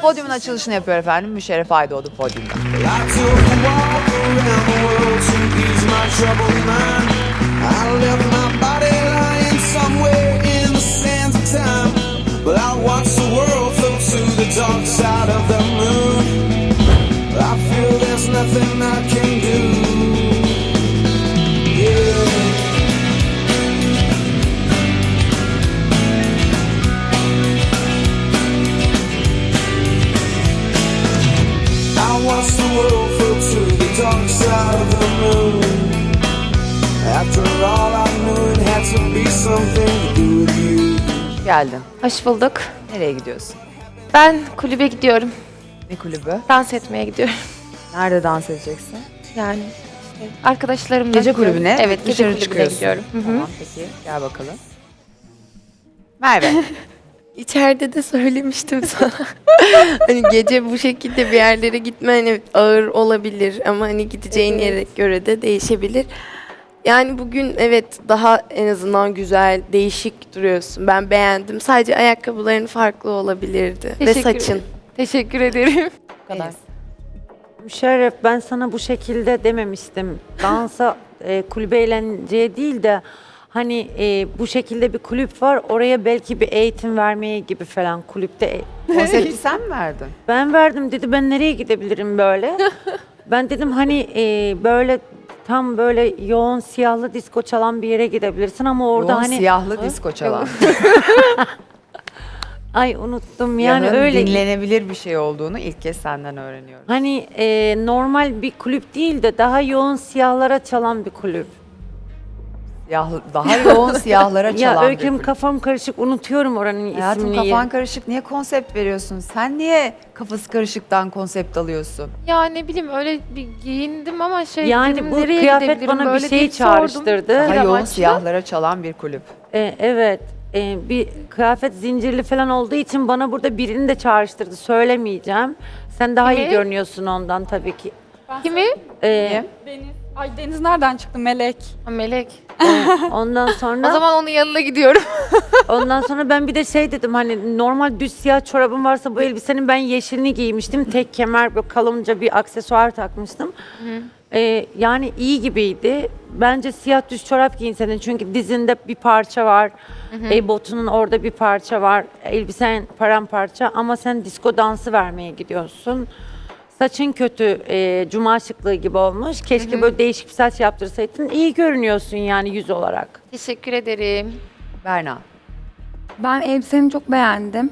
Podyumun açılışını yapıyor efendim. Müşerref Aydoğdu podyumda. Dark side of the moon. I feel there's nothing I can do. To be something to do with you. Geldin. Hoş bulduk. Nereye gidiyorsun? Ben kulübe gidiyorum. Ne kulübü? Dans etmeye gidiyorum. Nerede dans edeceksin? Yani işte arkadaşlarımla Gece gidiyorum. kulübüne. Evet, gece dışarı kulübüne çıkıyorsun. gidiyorum. Hı hı. Tamam peki. Gel bakalım. Merve. İçeride de söylemiştim sana. hani gece bu şekilde bir yerlere gitmen evet ağır olabilir ama hani gideceğin yere göre de değişebilir. Yani bugün evet daha en azından güzel, değişik duruyorsun. Ben beğendim. Sadece ayakkabıların farklı olabilirdi ve Teşekkür saçın. ederim. Teşekkür ederim. Bu kadar. Müşerref ben sana bu şekilde dememiştim. Dansa e, kulübe eğlenceye değil de hani e, bu şekilde bir kulüp var oraya belki bir eğitim vermeye gibi falan kulüpte. e- Konsepti sen mi verdin? Ben verdim dedi ben nereye gidebilirim böyle. ben dedim hani e, böyle tam böyle yoğun siyahlı disko çalan bir yere gidebilirsin ama orada Yoğun hani siyahlı disko çalan. ay unuttum yani Yanın öyle dinlenebilir bir şey olduğunu ilk kez senden öğreniyorum. Hani e, normal bir kulüp değil de daha yoğun siyahlara çalan bir kulüp. Siyah, daha yoğun siyahlara Ya çalan bir Öyküm kulüp. kafam karışık unutuyorum oranın Hayatım ismini. kafan karışık. Niye konsept veriyorsun? Sen niye kafası karışıktan konsept alıyorsun? Ya ne bileyim öyle bir giyindim ama şey Yani dedim, bu nereye kıyafet gidebilirim bana bir böyle şey diye sordum. çağrıştırdı. Daha Bir yoğun amaçla. siyahlara çalan bir kulüp. E, evet. e, bir kıyafet zincirli falan olduğu için bana burada birini de çağrıştırdı. Söylemeyeceğim. Sen daha iyi Kimi? görünüyorsun ondan tabii ki. Kimi? E, Niye? Ay Deniz nereden çıktı? Melek. Ha, Melek. ondan O sonra zaman onun yanına gidiyorum. ondan sonra ben bir de şey dedim hani normal düz siyah çorabım varsa bu elbisenin ben yeşilini giymiştim. Tek kemer böyle kalınca bir aksesuar takmıştım. E, yani iyi gibiydi. Bence siyah düz çorap giyin senin çünkü dizinde bir parça var. E, botunun orada bir parça var. Elbisen paramparça ama sen disko dansı vermeye gidiyorsun. Saçın kötü, e, cuma şıklığı gibi olmuş. Keşke böyle değişik bir saç yaptırsaydın. İyi görünüyorsun yani yüz olarak. Teşekkür ederim. Berna. Ben elbiseni çok beğendim.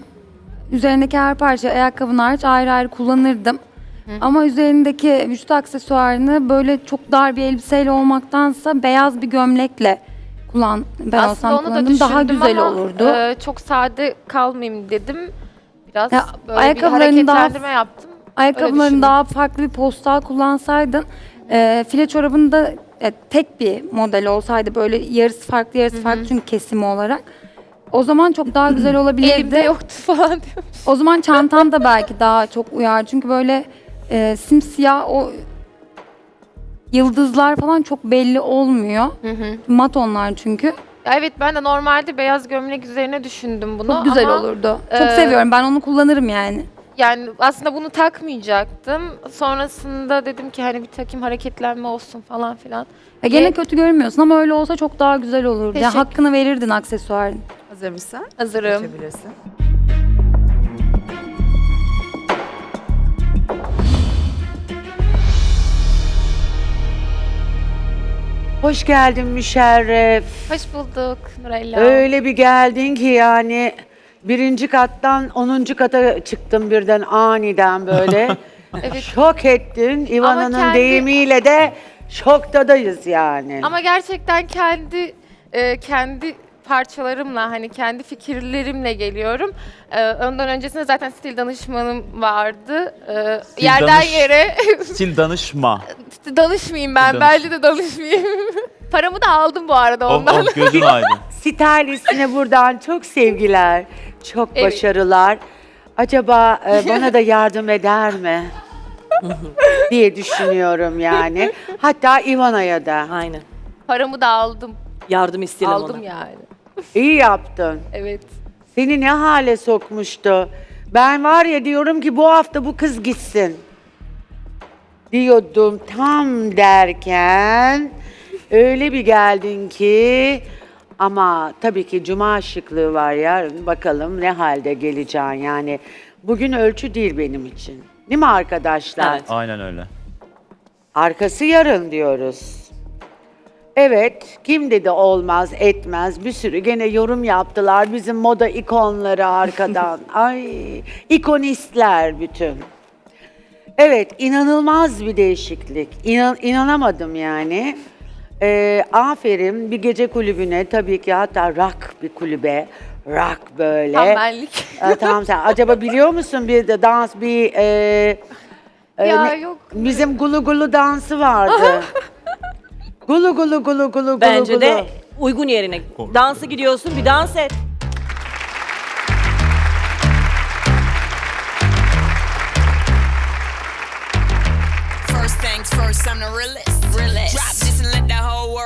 Üzerindeki her parça ayakkabın hariç ayrı ayrı kullanırdım. Ama üzerindeki vücut aksesuarını böyle çok dar bir elbiseyle olmaktansa beyaz bir gömlekle kullan. Ben Aslında olsam onu da kullanırdım. düşündüm Daha güzel ama, olurdu. e, çok sade kalmayayım dedim. Biraz Ya, böyle bir ayakkabılarını daha- hareketlendirme yaptım. Ayakkabılarını daha farklı bir postal kullansaydın, e, file çorabında e, tek bir model olsaydı böyle yarısı farklı yarısı farklı çünkü kesimi olarak. O zaman çok daha güzel olabilirdi. Elimde yoktu falan diyor. O zaman çantan da belki daha çok uyar. Çünkü böyle e, simsiyah o yıldızlar falan çok belli olmuyor. Mat onlar çünkü. Ya evet ben de normalde beyaz gömlek üzerine düşündüm bunu Çok güzel ama olurdu. Çok e, seviyorum. Ben onu kullanırım yani. Yani aslında bunu takmayacaktım. Sonrasında dedim ki hani bir takım hareketlenme olsun falan filan. Ya gene Ye- kötü görünmüyorsun ama öyle olsa çok daha güzel olurdu. Ya Teşekkür- hakkını verirdin aksesuarın. Hazır mısın? Hazırım. Geçebilirsin. Hoş geldin Müşerref. Hoş bulduk Nurella. Öyle bir geldin ki yani birinci kattan onuncu kata çıktım birden aniden böyle. Evet. Şok ettin. İvana'nın kendi- deyimiyle de şoktadayız yani. Ama gerçekten kendi e, kendi parçalarımla hani kendi fikirlerimle geliyorum. E, ondan öncesinde zaten stil danışmanım vardı. E, Stil yerden danış- yere Stil danışma. danışmayayım ben. Danış. Bence de danışmayayım. Paramı da aldım bu arada Oh, ondan. oh, gözün aydın. Stylistine buradan çok sevgiler, çok Evet. başarılar. Acaba e, bana da yardım eder mi? diye düşünüyorum yani. Hatta Ivana'ya da. Aynen. Paramı da aldım. Yardım isteyelim aldım ona. yani. İyi yaptın. Evet. Seni ne hale sokmuştu? Ben var ya diyorum ki bu hafta bu kız gitsin. Diyordum tam derken öyle bir geldin ki ama tabii ki cuma şıklığı var yarın bakalım ne halde geleceğin yani bugün ölçü değil benim için. Değil mi arkadaşlar? Evet. Aynen öyle. Arkası yarın diyoruz. Evet, kim dedi olmaz, etmez. Bir sürü gene yorum yaptılar. Bizim moda ikonları arkadan. Ay, ikonistler bütün. Evet, inanılmaz bir değişiklik. İnan, inanamadım yani. Ee, aferin bir gece kulübüne tabii ki hatta rock bir kulübe. Rock böyle. Tembellik. Ee, tamam sen acaba biliyor musun bir de dans bir e, e, Ya ne- yok. bizim gulu gulu dansı vardı. gulu gulu gulu gulu gulu Bence gulu. de uygun yerine. Dansı gidiyorsun bir dans et. First things first, I'm the realest.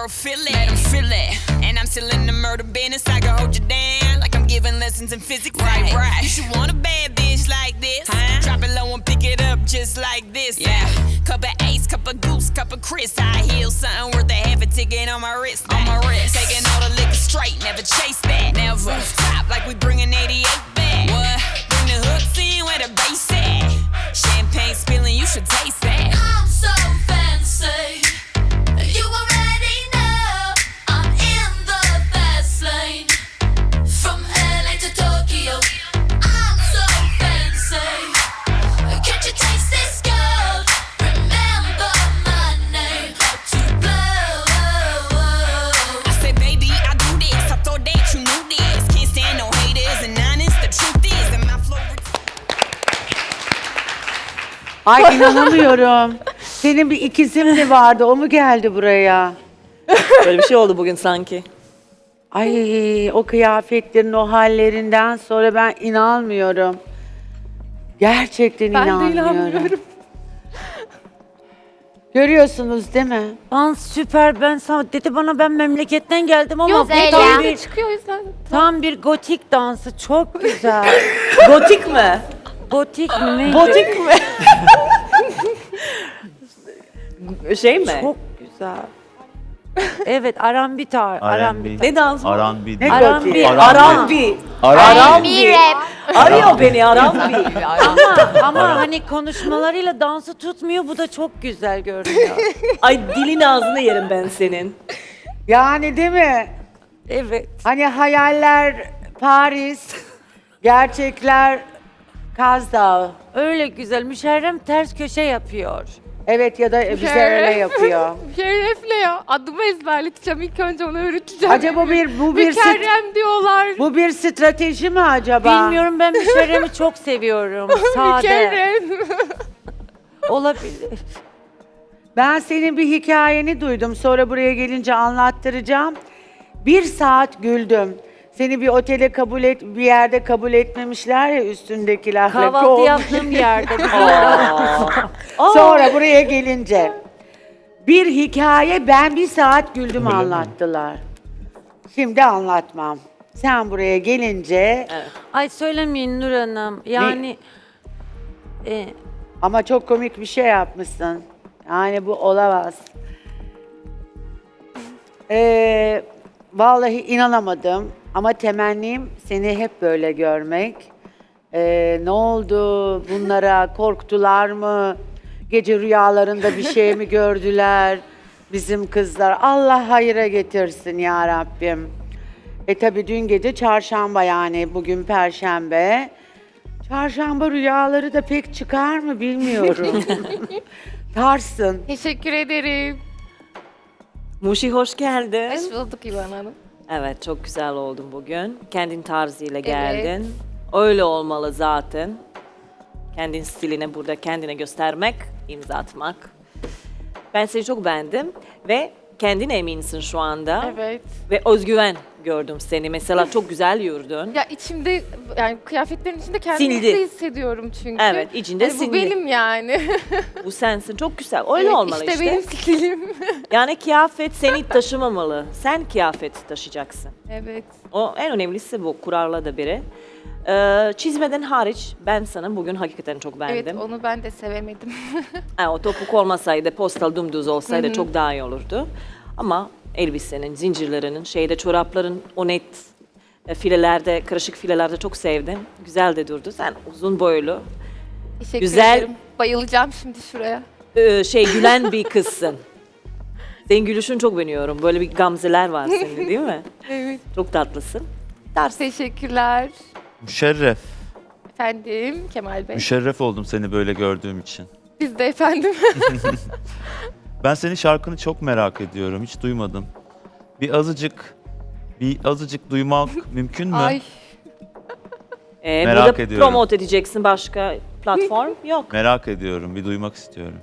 Drop this and let the whole world feel it. Let 'em feel it. And I'm still in the murder business. I can hold you down like I'm giving lessons in physics. Right, right. You should want a bad bitch like this. Huh? Drop it low and pick it up just like this. Yeah. Cup of ace, cup of goose, cup of Chris. I heal something worth a half a ticket on my wrist. On my wrist. Taking all the liquor straight, never chase that. Never. Top like we bringing 88 Ay inanamıyorum. Senin bir ikizin mi vardı? O mu geldi buraya? Böyle bir şey oldu bugün sanki. Ay o kıyafetlerin o hallerinden sonra ben inanmıyorum. Gerçekten Ben de inanmıyorum. inanmıyorum. Görüyorsunuz değil mi? Dans süper ben sana dedi bana ben memleketten geldim ama Yok bu tam tam bir, çıkıyor o yüzden. tam bir gotik dansı çok güzel. Gotik mi? Gotik mi? Gotik mi? şey mi? Çok güzel. Evet R&B tar. R&B. R&B. Ne dans mı? R&B Ne? R&B. Arambi. R&B. Arıyor beni Arambi. ama ama hani konuşmalarıyla dansı tutmuyor bu da çok güzel görünüyor. Ay dilin ağzını yerim ben senin. Yani değil mi? Evet. Hani hayaller Paris, gerçekler Kaz Dağı. Öyle güzel. Müşerrem ters köşe yapıyor. Evet ya da bize Müşerref. öyle yapıyor. Şerefle ya. Adımı ezberleteceğim. İlk önce onu öğreteceğim. Acaba bir bu bir sit- Mükerrem diyorlar. bu bir strateji mi acaba? Bilmiyorum ben Müşerrem'i çok seviyorum. Sade. Mükerrem. Olabilir. Ben senin bir hikayeni duydum. Sonra buraya gelince anlattıracağım. Bir saat güldüm. Seni bir otele kabul et, bir yerde kabul etmemişler ya üstündekilerle. Kahvaltı kovmuş. yaptığım yerde. Sonra buraya gelince bir hikaye ben bir saat güldüm anlattılar. Şimdi anlatmam. Sen buraya gelince Ay söylemeyin Nur Hanım. Yani e, ama çok komik bir şey yapmışsın. Yani bu olamaz. Ee, vallahi inanamadım ama temennim seni hep böyle görmek. Ee, ne oldu bunlara korktular mı? Gece rüyalarında bir şey mi gördüler bizim kızlar? Allah hayıra getirsin ya Rabbim. E tabi dün gece çarşamba yani bugün perşembe. Çarşamba rüyaları da pek çıkar mı bilmiyorum. Tarsın. Teşekkür ederim. Muşi hoş geldin. Hoş bulduk İvan Hanım. Evet çok güzel oldun bugün. Kendin tarzıyla geldin. Öyle olmalı zaten. Kendin stiline burada kendine göstermek, imza atmak. Ben seni çok beğendim ve kendine eminsin şu anda. Evet. Ve özgüven gördüm seni. Mesela çok güzel yürüdün. Ya içimde yani kıyafetlerin içinde kendimi hissediyorum çünkü. Evet, içinde Hani Bu sindi. benim yani. Bu sensin. Çok güzel. Öyle Evet, olmalı işte. işte. benim stilim. Yani kıyafet seni taşımamalı. Sen kıyafet taşıyacaksın. evet. O en önemlisi bu kurallarda biri. Ee, çizmeden hariç ben sana bugün hakikaten çok beğendim. Evet onu ben de sevemedim. Ha, o topuk olmasaydı, postal dümdüz olsaydı çok daha iyi olurdu. Ama elbisenin, zincirlerinin, şeyde çorapların o net e, filelerde, karışık filelerde çok sevdim. Güzel de durdu. Sen uzun boylu, Teşekkür Güzel. ederim. Bayılacağım şimdi şuraya. e, şey gülen bir kızsın. Senin gülüşün çok beğeniyorum. Böyle bir gamzeler var senin değil mi? Evet. Çok tatlısın. Teşekkürler. Müşerref. Efendim Kemal Bey. Müşerref oldum seni böyle gördüğüm için. Biz de efendim. Ben senin şarkını çok merak ediyorum. Hiç duymadım. Bir azıcık bir azıcık duymak mümkün mü? Ay Ee, Merak burada ediyorum. promote edeceksin başka platform yok. Merak ediyorum. Bir duymak istiyorum.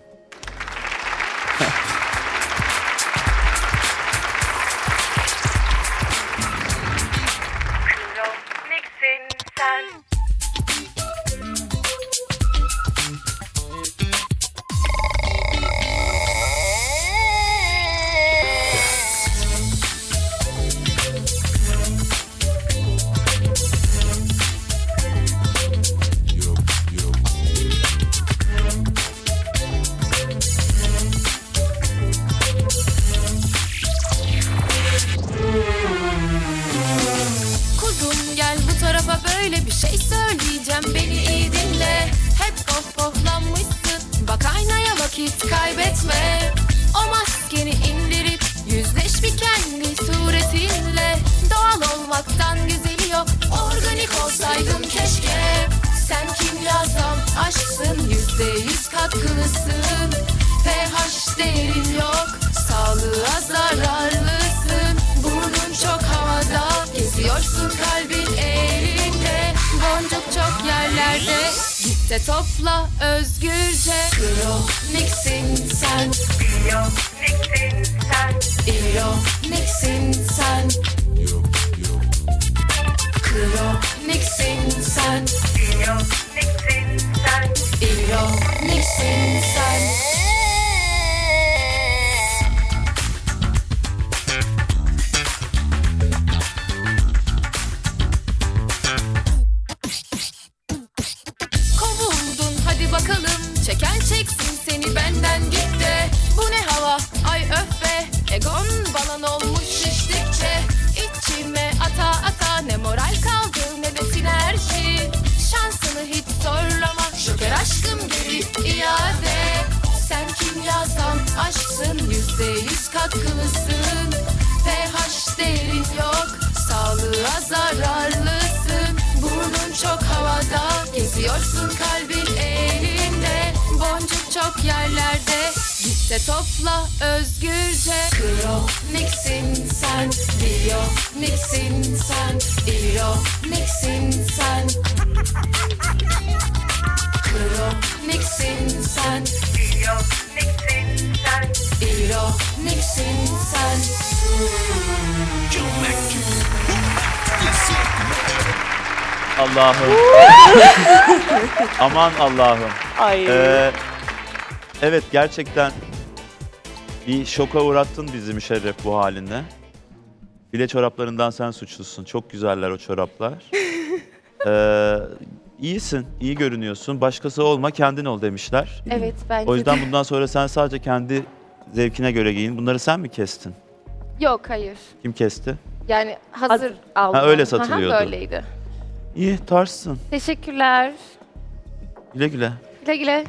Böyle bir şey söyleyeceğim. Beni iyi dinle. Hep pof poflanmışsın bak aynaya vakit kaybetme. O maskeni indirip yüzleş bir kendi suretinle. Doğal olmaktan güzeli yok. Organik olsaydın keşke. Sen kimyasal aşksın. Yüzde yüz katkılısın. pH değerin yok. Sağlığa zararlısın De topla özgürce. Kroniksin sen. Ironiksin yüz katkılısın pH değerin yok. Sağlığa zararlısın Burnun çok havada. Geziyorsun kalbin elinde Boncuk çok yerlerde. Git de topla özgürce. Kroniksin sen Biyoniksin sen Ironiksin sen. Kroniksin sen Ironiksin sen Allah'ım. Aman Allah'ım. Ay. Ee, evet gerçekten bir şoka uğrattın bizi Müşerref bu halinde. Bile çoraplarından sen suçlusun. Çok güzeller o çoraplar. Ee, iyisin, iyi görünüyorsun. Başkası olma, kendin ol demişler. evet bence O yüzden de. bundan sonra sen sadece kendi zevkine göre giyin. Bunları sen mi kestin? Yok hayır. Kim kesti? Yani hazır aldım. Ha, öyle Aha, satılıyordu. Böyleydi. İyi, tarzsın. Teşekkürler. Güle güle. Güle güle.